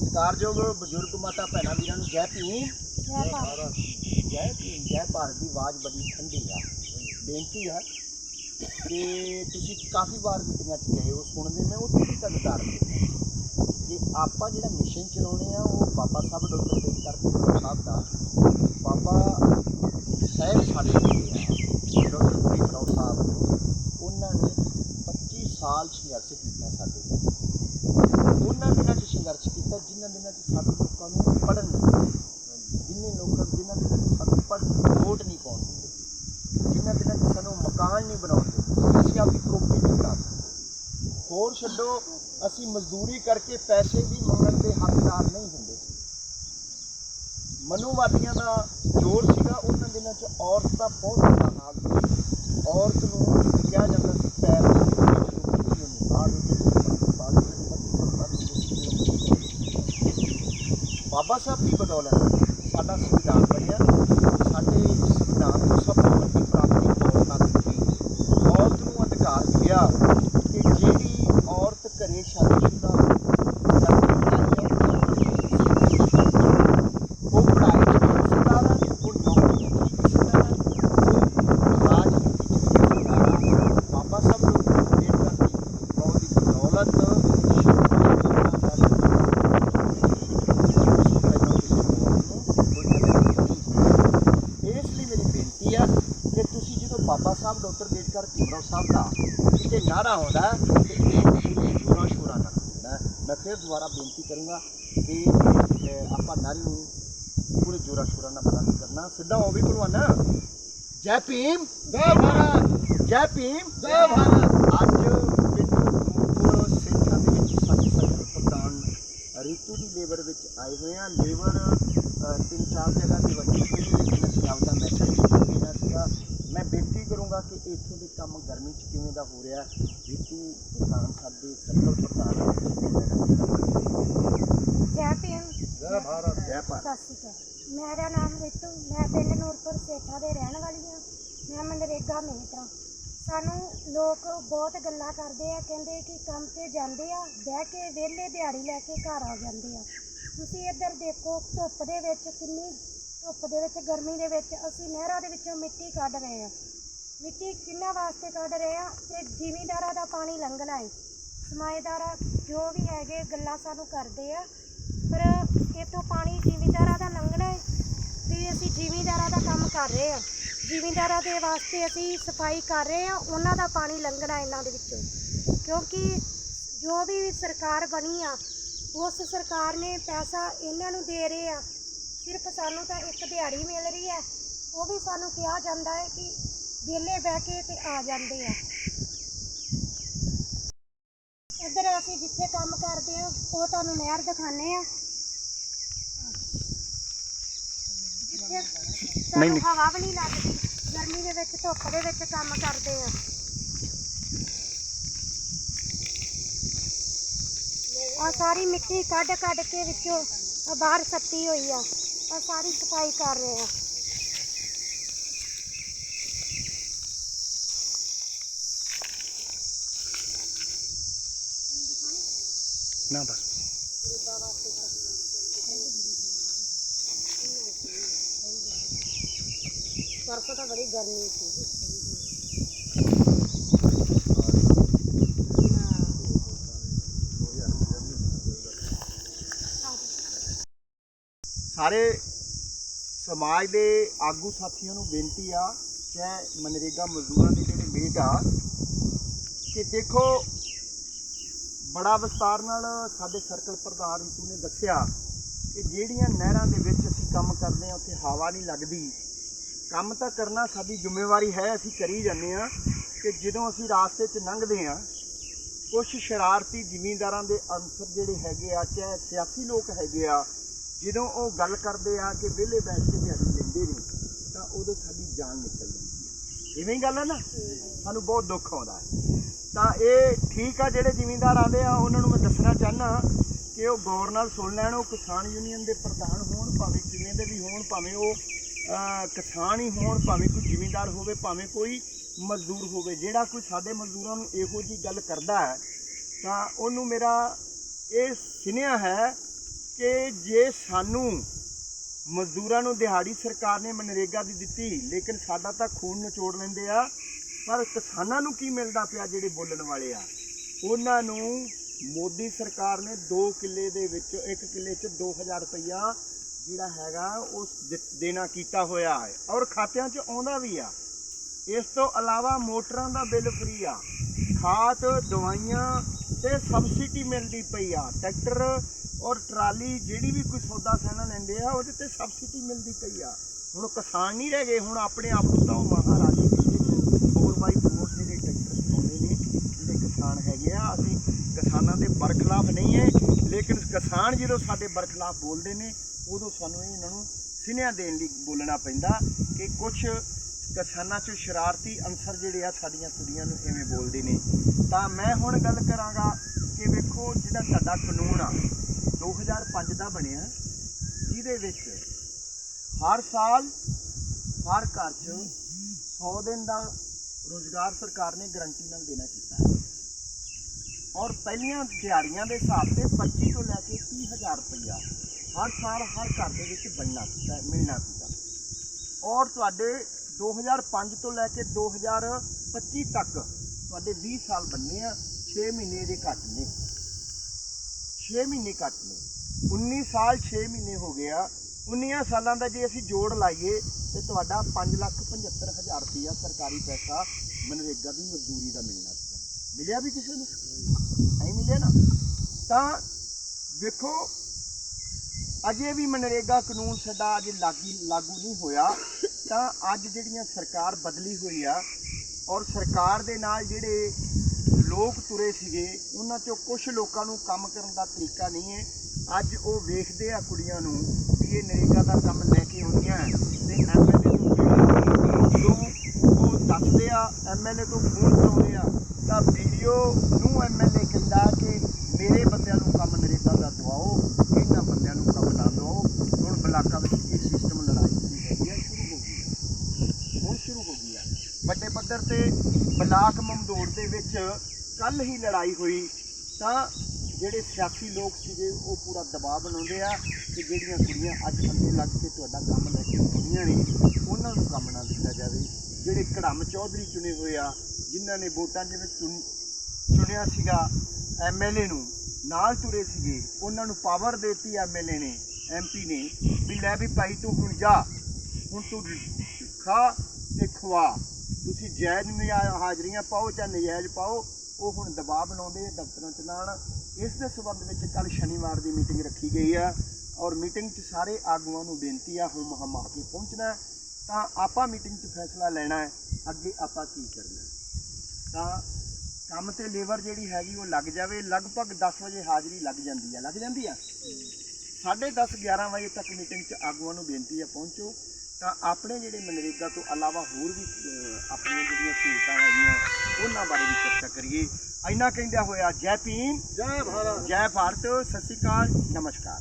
ਸਤਿਕਾਰਯੋਗ ਬਜ਼ੁਰਗ ਮਾਤਾ ਭੈਣਾਂ ਵੀਰਾਂ ਨੂੰ ਜੈ ਭੀਮ। ਜੈ ਭਾਰਤ। ਜੈ ਭੀਮ ਜੈ ਭਾਰਤ ਦੀ ਆਵਾਜ਼ ਬੜੀ ਠੰਡੀ ਆ। ਬੇਨਤੀ ਆ ਕਿ ਤੁਸੀਂ ਕਾਫੀ ਵਾਰ ਮੀਟਿੰਗਾਂ 'ਚ ਗਏ ਹੋ ਸੁਣਦੇ ਮੈਂ ਉੱਥੇ ਵੀ ਤੁਹਾਨੂੰ ਦਿੰਦਾ। ਕਿ ਆਪਾਂ ਜਿਹੜਾ ਮਿਸ਼ਨ ਚਲਾਉਣੇ ਆ ਉਹ ਬਾਬਾ ਸਾਹਿਬ ਡਾਕਟਰ ਅੰਬੇਦਕਰ ਦੇ ਸਾਹਿਬ ਦਾ। ਬਾਬਾ ਸਾਹਿਬ ਸਾਡੇ ਕੋਲ ਆ ਡਾਕਟਰ ਭੀਮਰਾਓ ਸਾਹਿਬ ਨੂੰ ਉਹਨਾਂ ਨੇ 25 ਸਾਲ ਸੰਘਰਸ਼ ਕੀਤਾ ਸਾਡੇ ਉਹਨਾਂ ਦਿਨਾਂ 'ਚ ਸੰਘਰਸ਼ ਕੀਤਾ, ਜਿਨ੍ਹਾਂ ਦਿਨਾਂ 'ਚ ਸਾਡੇ ਲੋਕਾਂ ਨੂੰ ਪੜ੍ਹਨ ਨਹੀਂ ਜਿੰਨੇ ਲੋਕਾਂ ਜਿਨ੍ਹਾਂ ਦਿਨਾਂ 'ਚ ਸਾਨੂੰ ਪੜ੍ਹਨ ਵੋਟ ਨਹੀਂ ਪਾਉਣ ਦਿੰਦੇ ਜਿਨ੍ਹਾਂ ਦਿਨਾਂ 'ਚ ਸਾਨੂੰ ਮਕਾਨ ਨਹੀਂ ਬਣਾਉਣ ਅਸੀਂ ਆਪਣੀ ਪ੍ਰੋਪਰਟੀ ਨਹੀਂ ਬਣਾ ਸਕਦੇ। ਹੋਰ ਛੱਡੋ, ਅਸੀਂ ਮਜ਼ਦੂਰੀ ਕਰਕੇ ਪੈਸੇ ਵੀ ਮੰਗਣ ਦੇ ਹੱਕਦਾਰ ਨਹੀਂ ਹੁੰਦੇ ਸੀ। ਮਨੂਵਾਦੀਆਂ ਦਾ ਜ਼ੋਰ ਸੀਗਾ, ਉਹਨਾਂ ਦਿਨਾਂ 'ਚ ਔਰਤ ਦਾ ਬਹੁਤ ਵੱਡਾ ਨਾਮ ਔਰਤ ਨੂੰ ਕਿਹਾ ਜਾਂਦਾ ਸੀ, ਪੈਰ ਦੇ ਬਾਹਰ ਉੱਤੇ ਬਾਹਰ ਬਾਬਾ ਸਾਹਿਬ ਦੀ ਬਦੌਲਤ ਸਾਡਾ ਸੰਵਿਧਾਨ ਬਣਿਆ ਸਾਡੇ ਸੰਵਿਧਾਨ ਤੋਂ ਸਭ ਤੋਂ ਵੱਡੀ ਪ੍ਰਾਪਤੀ ਔਰਤਾਂ ਦੀ ਸੀ ਔਰਤ ਨੂੰ ਅਧਿਕਾਰ ਮਿਲਿਆ ਕਿ ਜਿਹੜੀ ਔਰਤ ਘਰੇ ਸ਼ਾਦੀशुदा ਉਹ ਪੜ੍ਹਾਈ ਚ ਵੀ ਹਿੱਸੇਦਾਰ ਹੈ ਉਹ ਨੌਕਰੀ ਚ ਵੀ ਹਿੱਸੇਦਾਰ ਹੈ ਉਹ ਰਾਜਨੀਤੀ ਚ ਵੀ ਹਿੱਸੇਦਾਰ ਹੈ ਬਾਬਾ ਸਾਹਿਬ ਨੂੰ ਅੰਬੇਡਕਰ ਦੀ ਬਹੁਤ ਦੀ ਬਦੌਲਤ ਇਸ ਲਈ ਮੇਰੀ ਬੇਨਤੀ ਆ ਕਿ ਤੁਸੀਂ ਜਦੋਂ ਬਾਬਾ ਸਾਹਿਬ, ਡਾਕਟਰ ਅੰਬੇਡਕਰ ਭੀਮਰਾਓ ਸਾਹਿਬ ਦਾ ਕਿਤੇ ਨਾਰਾ ਆਉਂਦਾ ਤੇ ਇਹ ਪੂਰੇ ਜੋਰਾਂ ਸ਼ੋਰਾਂ ਨਾਲ ਹੁੰਦਾ ਮੈਂ ਫਿਰ ਦੁਬਾਰਾ ਬੇਨਤੀ ਕਰੂੰਗਾ ਕਿ ਆਪਾਂ ਨਾਰੇ ਨੂੰ ਪੂਰੇ ਜੋਰਾਂ ਸ਼ੋਰਾਂ ਨਾਲ ਬੁਲੰਦ ਕਰਨਾ। ਸਿੱਧਾ ਉਹ ਵੀ ਭਲਵਾਨਾ ਜੈ ਭੀਮ, ਜੈ ਭਾਰਤ। ਜੈ ਭੀਮ, ਜੈ ਭਾਰਤ। ਅੱਜ ਪਿੰਡ ਸੇਖਾਂ ਦੇ ਵਿੱਚ ਸਾਡੀ ਸਰਕਾਰ ਪ੍ਰਧਾਨ ਰੀਤੂ ਦੀ ਲੇਬਰ ਵਿੱਚ ਆਏ ਹੋਏ ਆ। ਲੇਬਰ ਤਿੰਨ ਚਾਰ ਜਗ੍ਹਾ ਤੇ ਵੱਡੀ ਹੋਈ ਹੈ ਲੇਕਿਨ ਅਸੀਂ ਆਪਦਾ ਮੈਸੇਜ ਕਰੂੰਗਾ ਕਿ ਇੱਥੋਂ ਦੇ ਕੰਮ ਗਰਮੀ 'ਚ ਕਿਵੇਂ ਦਾ ਹੋ ਰਿਹਾ ਰੀਤੂ ਪ੍ਰਧਾਨ ਸਾਡੇ ਸਰਕਲ ਪ੍ਰਧਾਨ ਜੈ ਭੀਮ। ਜੈ ਭਾਰਤ। ਜੈ ਭਾਰਤ। ਸਤਿ ਸ਼੍ਰੀ ਅਕਾਲ। ਮੇਰਾ ਨਾਮ ਰਿਤੂ ਮੈਂ ਪਿੰਡ ਨੂਰਪੁਰ ਸੇਠਾ ਦੇ ਰਹਿਣ ਵਾਲੀ ਹਾਂ। ਮੈਂ ਮਨਰੇਗਾ ਹਾਂ। ਸਾਨੂੰ ਲੋਕ ਬਹੁਤ ਗੱਲਾਂ ਕਰਦੇ ਆ ਕਹਿੰਦੇ ਕਿ ਕੰਮ ਤੇ ਜਾਂਦੇ ਆ ਬਹਿ ਕੇ ਵਿਹਲੇ ਦਿਹਾੜੀ ਲੈ ਕੇ ਘਰ ਆ ਜਾਂਦੇ ਆ। ਤੁਸੀਂ ਇੱਧਰ ਦੇਖੋ ਧੁੱਪ ਦੇ ਵਿੱਚ ਕਿੰਨੀ ਧੁੱਪ ਦੇ ਵਿੱਚ ਗਰਮੀ ਦੇ ਵਿੱਚ ਅਸੀਂ ਨਹਿਰਾਂ ਦੇ ਵਿੱਚੋਂ ਮਿੱਟੀ ਕੱਢ ਰਹੇ ਆ। ਮਿੱਟੀ ਕਿੰਨਾ ਵਾਸਤੇ ਕੱਢ ਰਹੇ ਆ ਤੇ ਜ਼ਿਮੀਂਦਾਰਾਂ ਦਾ ਪਾਣੀ ਲੰਘਣਾ ਹੈ ਸਮਾਏਦਾਰਾ ਜੋ ਵੀ ਹੈਗੇ ਗੱਲਾਂ ਸਾਨੂੰ ਕਰਦੇ ਆ, ਪਰ ਇੱਥੋਂ ਪਾਣੀ ਜ਼ਿਮੀਂਦਾਰਾਂ ਦਾ ਲੰਘਣਾ ਹੈ ਤੇ ਅਸੀਂ ਜ਼ਿਮੀਂਦਾਰਾਂ ਦਾ ਕੰਮ ਕਰ ਰਹੇ ਆ। ਜ਼ਿਮੀਂਦਾਰਾਂ ਦੇ ਵਾਸਤੇ ਅਸੀਂ ਸਫ਼ਾਈ ਕਰ ਰਹੇ ਆ, ਉਹਨਾਂ ਦਾ ਪਾਣੀ ਲੰਘਣਾ ਇਹਨਾਂ ਦੇ ਵਿੱਚੋਂ। ਕਿਉਂਕਿ ਜੋ ਵੀ ਸਰਕਾਰ ਬਣੀ ਆ, ਉਸ ਸਰਕਾਰ ਨੇ ਪੈਸਾ ਇਹਨਾਂ ਨੂੰ ਦੇ ਰਹੇ ਆ। ਸਿਰਫ ਸਾਨੂੰ ਤਾਂ ਇੱਕ ਦਿਹਾੜੀ ਮਿਲ ਰਹੀ ਹੈ। ਉਹ ਵੀ ਸਾਨੂੰ ਕਿਹਾ ਜਾਂਦਾ ਹੈ ਕਿ ਵਿਹਲੇ ਬਹਿ ਕੇ ਤੇ ਆ ਜਾਂਦੇ ਆ। ਇੱਧਰ ਅਸੀਂ ਜਿੱਥੇ ਕੰਮ ਕਰਦੇ ਆ ਉਹ ਤੁਹਾਨੂੰ ਨਹਿਰ ਦਿਖਾਣੇ ਆ। ਜਿੱਥੇ ਸਾਨੂੰ ਹਵਾ ਵੀ ਨਹੀਂ ਲੱਗਦੀ ਗਰਮੀ ਦੇ ਵਿੱਚ ਧੁੱਪ ਦੇ ਵਿੱਚ ਕੰਮ ਕਰਦੇ ਆ। ਆ ਸਾਰੀ ਮਿੱਟੀ ਕੱਢ ਕੱਢ ਕੇ ਵਿੱਚੋਂ ਬਾਹਰ ਸੱਟੀ ਹੋਈ ਆ। ਆ ਸਾਰੀ ਸਫ਼ਾਈ ਕਰ ਰਹੇ ਆ। ਨਾ ਬਸ ਪਰਸੋਂ ਤਾਂ ਬੜੀ ਗਰਮੀ ਸੀ ਸਾਰੇ ਸਮਾਜ ਦੇ ਆਗੂ ਸਾਥੀਆਂ ਨੂੰ ਬੇਨਤੀ ਆ ਚਾਹੇ ਮਨਰੇਗਾ ਮਜ਼ਦੂਰਾਂ ਦੇ ਜਿਹੜੇ ਮੇਟ ਆ ਕਿ ਦੇਖੋ ਬੜਾ ਵਿਸਤਾਰ ਨਾਲ ਸਾਡੇ ਸਰਕਲ ਪ੍ਰਧਾਨ ਰੀਤੂ ਨੇ ਦੱਸਿਆ ਕਿ ਜਿਹੜੀਆਂ ਨਹਿਰਾਂ ਦੇ ਵਿੱਚ ਅਸੀਂ ਕੰਮ ਕਰਦੇ ਆ ਉੱਥੇ ਹਵਾ ਨਹੀਂ ਲੱਗਦੀ। ਕੰਮ ਤਾਂ ਕਰਨਾ ਸਾਡੀ ਜ਼ਿੰਮੇਵਾਰੀ ਹੈ ਅਸੀਂ ਕਰੀ ਜਾਂਦੇ ਆ ਕਿ ਜਦੋਂ ਅਸੀਂ ਰਾਸਤੇ 'ਚ ਲੰਘਦੇ ਆ ਕੁਝ ਸ਼ਰਾਰਤੀ ਜ਼ਿਮੀਂਦਾਰਾਂ ਦੇ ਅਨਸਰ ਜਿਹੜੇ ਹੈਗੇ ਆ ਚਾਹੇ ਸਿਆਸੀ ਲੋਕ ਹੈਗੇ ਆ ਜਦੋਂ ਉਹ ਗੱਲ ਕਰਦੇ ਆ ਕਿ ਵਿਹਲੇ ਬੈਠ ਕੇ ਦਿਹਾੜੀ ਲੈਂਦੇ ਨੇ ਤਾਂ ਉਦੋਂ ਸਾਡੀ ਜਾਨ ਨਿਕਲ ਜਾਂਦੀ ਹੈ। ਇਵੇਂ ਹੀ ਗੱਲ ਹੈ ਨਾ? ਸਾਨੂੰ ਬਹੁਤ ਦੁੱਖ ਆਉਂਦਾ ਹੈ। ਤਾਂ ਇਹ ਠੀਕ ਆ ਜਿਹੜੇ ਜ਼ਿਮੀਂਦਾਰ ਆਉਂਦੇ ਆ, ਉਹਨਾਂ ਨੂੰ ਮੈਂ ਦੱਸਣਾ ਚਾਹਨਾ ਕਿ ਉਹ ਗੌਰ ਨਾਲ ਸੁਣ ਲੈਣ, ਉਹ ਕਿਸਾਨ ਯੂਨੀਅਨ ਦੇ ਪ੍ਰਧਾਨ ਹੋਣ, ਭਾਵੇਂ ਕਿਵੇਂ ਦੇ ਵੀ ਹੋਣ, ਭਾਵੇਂ ਉਹ ਕਿਸਾਨ ਹੀ ਹੋਣ, ਭਾਵੇਂ ਕੋਈ ਜ਼ਿਮੀਂਦਾਰ ਹੋਵੇ, ਭਾਵੇਂ ਕੋਈ ਮਜ਼ਦੂਰ ਹੋਵੇ, ਜਿਹੜਾ ਕੋਈ ਸਾਡੇ ਮਜ਼ਦੂਰਾਂ ਨੂੰ ਇਹੋ ਜੀ ਗੱਲ ਕਰਦਾ ਹੈ, ਤਾਂ ਉਹਨੂੰ ਮੇਰਾ ਇਹ ਸੁਨੇਹਾ ਹੈ ਕਿ ਜੇ ਸਾਨੂੰ ਮਜ਼ਦੂਰਾਂ ਨੂੰ ਦਿਹਾੜੀ ਸਰਕਾਰ ਨੇ ਮਨਰੇਗਾ ਦੀ ਦਿੱਤੀ, ਲੇਕਿਨ ਸਾਡਾ ਤਾਂ ਖੂਨ ਨਿਚੋੜ ਲੈਂਦੇ ਆ ਪਰ ਕਿਸਾਨਾਂ ਨੂੰ ਕੀ ਮਿਲਦਾ ਪਿਆ ਜਿਹੜੇ ਬੋਲਣ ਵਾਲੇ ਆ? ਉਹਨਾਂ ਨੂੰ ਮੋਦੀ ਸਰਕਾਰ ਨੇ 2 ਕਿੱਲੇ ਦੇ ਵਿੱਚ 1 ਕਿੱਲੇ 'ਚ 2000 ਰੁਪਈਆ ਜਿਹੜਾ ਹੈਗਾ ਉਹ ਦੇ- ਦੇਣਾ ਕੀਤਾ ਹੋਇਆ ਹੈ ਔਰ ਖਾਤਿਆਂ 'ਚ ਆਉਂਦਾ ਵੀ ਆ। ਇਸ ਤੋਂ ਇਲਾਵਾ ਮੋਟਰਾਂ ਦਾ ਬਿੱਲ ਫ੍ਰੀ ਆ। ਖਾਦ, ਦਵਾਈਆਂ ਤੇ ਸਬਸਿਡੀ ਮਿਲਦੀ ਪਈ ਆ। ਟਰੈਕਟਰ ਔਰ ਟਰਾਲੀ ਜਿਹੜੀ ਵੀ ਕੋਈ ਸੌਦਾ ਸੈਨਾ ਲੈਂਦੇ ਆ, ਉਹਦੇ ਤੇ ਸਬਸਿਡੀ ਮਿਲਦੀ ਪਈ ਆ। ਹੁਣ ਕਿਸਾਨ ਨਹੀਂ ਰਹਿ ਗਏ, ਹੁਣ ਆਪਣੇ ਆਪ ਨੂੰ ਤਾਂ ਉਹ ਮਹਾਰਾਜੇ ਫੋਰ ਬਾਈ ਫੋਰ ਜਿਹੜੇ ਟਰੈਕਟਰ ਚਲਾਉਂਦੇ ਨੇ ਜਿਹੜੇ ਕਿਸਾਨ ਹੈਗੇ ਆ, ਅਸੀਂ ਕਿਸਾਨਾਂ ਦੇ ਬਰਖਲਾਫ ਨਹੀਂ ਹੈ ਲੇਕਿਨ ਕਿਸਾਨ ਜਦੋਂ ਸਾਡੇ ਬਰਖਲਾਫ ਬੋਲਦੇ ਨੇ, ਉਦੋਂ ਸਾਨੂੰ ਇਹਨਾਂ ਨੂੰ ਸਿਨਿਆਂ ਦੇਣ ਲਈ ਬੋਲਣਾ ਪੈਂਦਾ ਕਿ ਕੁਝ ਕਿਸਾਨਾਂ 'ਚ ਸ਼ਰਾਰਤੀ ਅੰਸਰ ਜਿਹੜੇ ਆ ਸਾਡੀਆਂ ਕੁੜੀਆਂ ਨੂੰ ਐਵੇਂ ਬੋਲਦੇ ਨੇ। ਤਾਂ ਮੈਂ ਹੁਣ ਗੱਲ ਕਰਾਂਗਾ ਕਿ ਵੇਖੋ ਜਿਹੜਾ ਸਾਡਾ ਕਾਨੂੰਨ ਆ 2005 ਦਾ ਬਣਿਆ, ਜਿਹਦੇ ਵਿੱਚ ਹਰ ਸਾਲ ਹਰ ਘਰ 'ਚ 100 ਦਿਨ ਦਾ ਰੋਜ਼ਗਾਰ ਸਰਕਾਰ ਨੇ ਗਰੰਟੀ ਨਾਲ ਦੇਣਾ ਕੀਤਾ ਹੈ। ਔਰ ਪਹਿਲੀਆਂ ਦਿਹਾੜੀਆਂ ਦੇ ਹਿਸਾਬ ਤੇ 25 ਤੋਂ ਲੈ ਕੇ 30000 ਰੁਪਇਆ ਹਰ ਸਾਲ ਹਰ ਘਰ ਦੇ ਵਿੱਚ ਬਣਨਾ ਸੀਗਾ, ਮਿਲਣਾ ਸੀਗਾ। ਔਰ ਤੁਹਾਡੇ 2005 ਤੋਂ ਲੈ ਕੇ 2025 ਤੱਕ ਤੁਹਾਡੇ 20 ਸਾਲ ਬੰਨੇ ਆ 6 ਮਹੀਨੇ ਦੇ ਘੱਟ ਨੇ। 6 ਮਹੀਨੇ ਘੱਟ ਨੇ। 19 ਸਾਲ 6 ਮਹੀਨੇ ਹੋ ਗਿਆ 19 ਸਾਲਾਂ ਦਾ ਜੇ ਅਸੀਂ ਜੋੜ ਲਾਈਏ, ਤੇ ਤੁਹਾਡਾ 5 ਲੱਖ 75 ਹਜ਼ਾਰ ਰੁਪਇਆ ਸਰਕਾਰੀ ਪੈਸਾ ਮਨਰੇਗਾ ਦੀ ਮਜ਼ਦੂਰੀ ਦਾ ਮਿਲਣਾ ਸੀਗਾ ਮਿਲਿਆ ਵੀ ਕਿਸੇ ਨੂੰ? ਨਹੀਂ ਮਿਲਿਆ ਨਾ। ਤਾਂ ਵੇਖੋ, ਅਜੇ ਵੀ ਮਨਰੇਗਾ ਕਾਨੂੰਨ ਸਾਡਾ ਅਜੇ ਲਾਗੀ, ਲਾਗੂ ਨਹੀਂ ਹੋਇਆ। ਤਾਂ ਅੱਜ ਜਿਹੜੀਆਂ ਸਰਕਾਰ ਬਦਲੀ ਹੋਈ ਆ, ਔਰ ਸਰਕਾਰ ਦੇ ਨਾਲ ਜਿਹੜੇ ਲੋਕ ਤੁਰੇ ਸੀਗੇ, ਉਹਨਾਂ ਚੋਂ ਕੁਝ ਲੋਕਾਂ ਨੂੰ ਕੰਮ ਕਰਨ ਦਾ ਤਰੀਕਾ ਨਹੀਂ ਹੈ। ਅੱਜ ਉਹ ਵੇਖਦੇ ਆ ਕੁੜੀਆਂ ਨੂੰ ਵੀ ਇਹ ਨਰੇਗਾ ਦਾ ਕੰਮ ਲੈ ਕੇ ਆਉਂਦੀਆਂ ਤੇ ਐਮਐਲਏ ਨੂੰ ਜਿਹੜਾ ਜਦੋਂ ਉਹ ਦੱਸਦੇ ਆ ਐਮਐਲਏ ਤੋਂ ਫੋਨ ਕਰਾਉਂਦੇ ਆ ਤਾਂ ਵੀਡੀਓ ਨੂੰ ਐਮਐਲਏ ਕਹਿੰਦਾ ਕਿ ਮੇਰੇ ਬੰਦਿਆਂ ਨੂੰ ਕੰਮ ਨਰੇਗਾ ਦਾ ਦਵਾਓ, ਇਹਨਾਂ ਬੰਦਿਆਂ ਨੂੰ ਕੰਮ ਨਾ ਦਿਵਾਓ। ਹੁਣ ਬਲਾਕਾਂ ਵਿੱਚ ਇਹ ਸਿਸਟਮ ਲੜਾਈ ਜਿਹੜੀ ਹੈਗੀ ਆ, ਸ਼ੁਰੂ ਹੋ ਗਈ ਹੈ ਹੁਣ ਸ਼ੁਰੂ ਹੋ ਗਈ ਆ। ਵੱਡੇ ਪੱਧਰ ਤੇ ਬਲਾਕ ਮਮਦੋੜ ਦੇ ਵਿੱਚ ਕੱਲ ਹੀ ਲੜਾਈ ਹੋਈ, ਤਾਂ ਜਿਹੜੇ ਸਿਆਸੀ ਲੋਕ ਸੀਗੇ, ਉਹ ਪੂਰਾ ਦਬਾਅ ਬਣਾਉਂਦੇ ਆ ਕਿ ਜਿਹੜੀਆਂ ਕੁੜੀਆਂ ਅੱਜ ਅੱਗੇ ਲੱਗ ਕੇ ਤੁਹਾਡਾ ਕੰਮ ਲੈ ਕੇ ਆਉਂਦੀਆਂ ਨੇ, ਉਹਨਾਂ ਨੂੰ ਕੰਮ ਨਾ ਦਿੱਤਾ ਜਾਵੇ। ਜਿਹੜੇ ਕੜਮ ਚੌਧਰੀ ਚੁਣੇ ਹੋਏ ਆ, ਜਿਨ੍ਹਾਂ ਨੇ ਵੋਟਾਂ ਦੇ ਵਿੱਚ ਚੁਣ- ਚੁਣਿਆ ਸੀਗਾ ਐਮਐਲਏ ਨੂੰ, ਨਾਲ ਤੁਰੇ ਸੀਗੇ, ਉਹਨਾਂ ਨੂੰ ਪਾਵਰ ਦਿੱਤੀ ਐਮਐਲਏ ਨੇ ਐਮਪੀ ਨੇ, ਵੀ ਲੈ ਵੀ ਭਾਈ ਤੂੰ ਹੁਣ ਜਾ, ਹੁਣ ਤੂੰ ਖਾ ਤੇ ਖਵਾ। ਤੁਸੀਂ ਜਾਇਜ਼ ਨਜਾਇਜ਼ ਹਾਜ਼ਰੀਆਂ ਪਾਓ ਜਾਂ ਨਜਾਇਜ਼ ਪਾਓ, ਉਹ ਹੁਣ ਦਬਾਅ ਬਣਾਉਂਦੇ ਦਫ਼ਤਰਾਂ ਚ ਨਾਲ। ਇਸ ਦੇ ਸਬੰਧ ਵਿੱਚ ਕੱਲ ਸ਼ਨੀਵਾਰ ਦੀ ਮੀਟਿੰਗ ਰੱਖੀ ਗਈ ਆ, ਔਰ ਮੀਟਿੰਗ 'ਚ ਸਾਰੇ ਆਗੂਆਂ ਨੂੰ ਬੇਨਤੀ ਆ, ਹੁਣ ਹਮਾ ਕੇ ਪਹੁੰਚਣਾ ਤਾਂ ਆਪਾਂ ਮੀਟਿੰਗ 'ਚ ਫੈਸਲਾ ਲੈਣਾ ਹੈ ਅੱਗੇ ਆਪਾਂ ਕੀ ਕਰਨਾ ਹੈ। ਤਾਂ ਕੰਮ ਤੇ ਲੇਬਰ ਜਿਹੜੀ ਹੈਗੀ ਉਹ ਲੱਗ ਜਾਵੇ ਲਗਭਗ 10 ਵਜੇ ਹਾਜ਼ਰੀ ਲੱਗ ਜਾਂਦੀ ਆ ਲੱਗ ਜਾਂਦੀ ਆ? 10:30 11 ਵਜੇ ਤੱਕ ਮੀਟਿੰਗ 'ਚ ਆਗੂਆਂ ਨੂੰ ਬੇਨਤੀ ਆ ਪਹੁੰਚੋ। ਤਾਂ ਆਪਣੇ ਜਿਹੜੇ ਮਨਰੇਗਾ ਤੋਂ ਇਲਾਵਾ ਹੋਰ ਵੀ ਆਪਣੀਆਂ ਜਿਹੜੀਆਂ ਸਹੂਲਤਾਂ ਹੈਗੀਆਂ ਉਹਨਾਂ ਬਾਰੇ ਵੀ ਚਰਚਾ ਕਰੀਏ। ਇੰਨਾ ਕਹਿੰਦਿਆਂ ਹੋਇਆ ਜੈ ਭੀਮ ਜੈ ਭਾਰਤ। ਜੈ ਭਾਰਤ ਸਤਿ ਸ਼੍ਰੀ ਅਕਾਲ ਨਮਸਕਾਰ।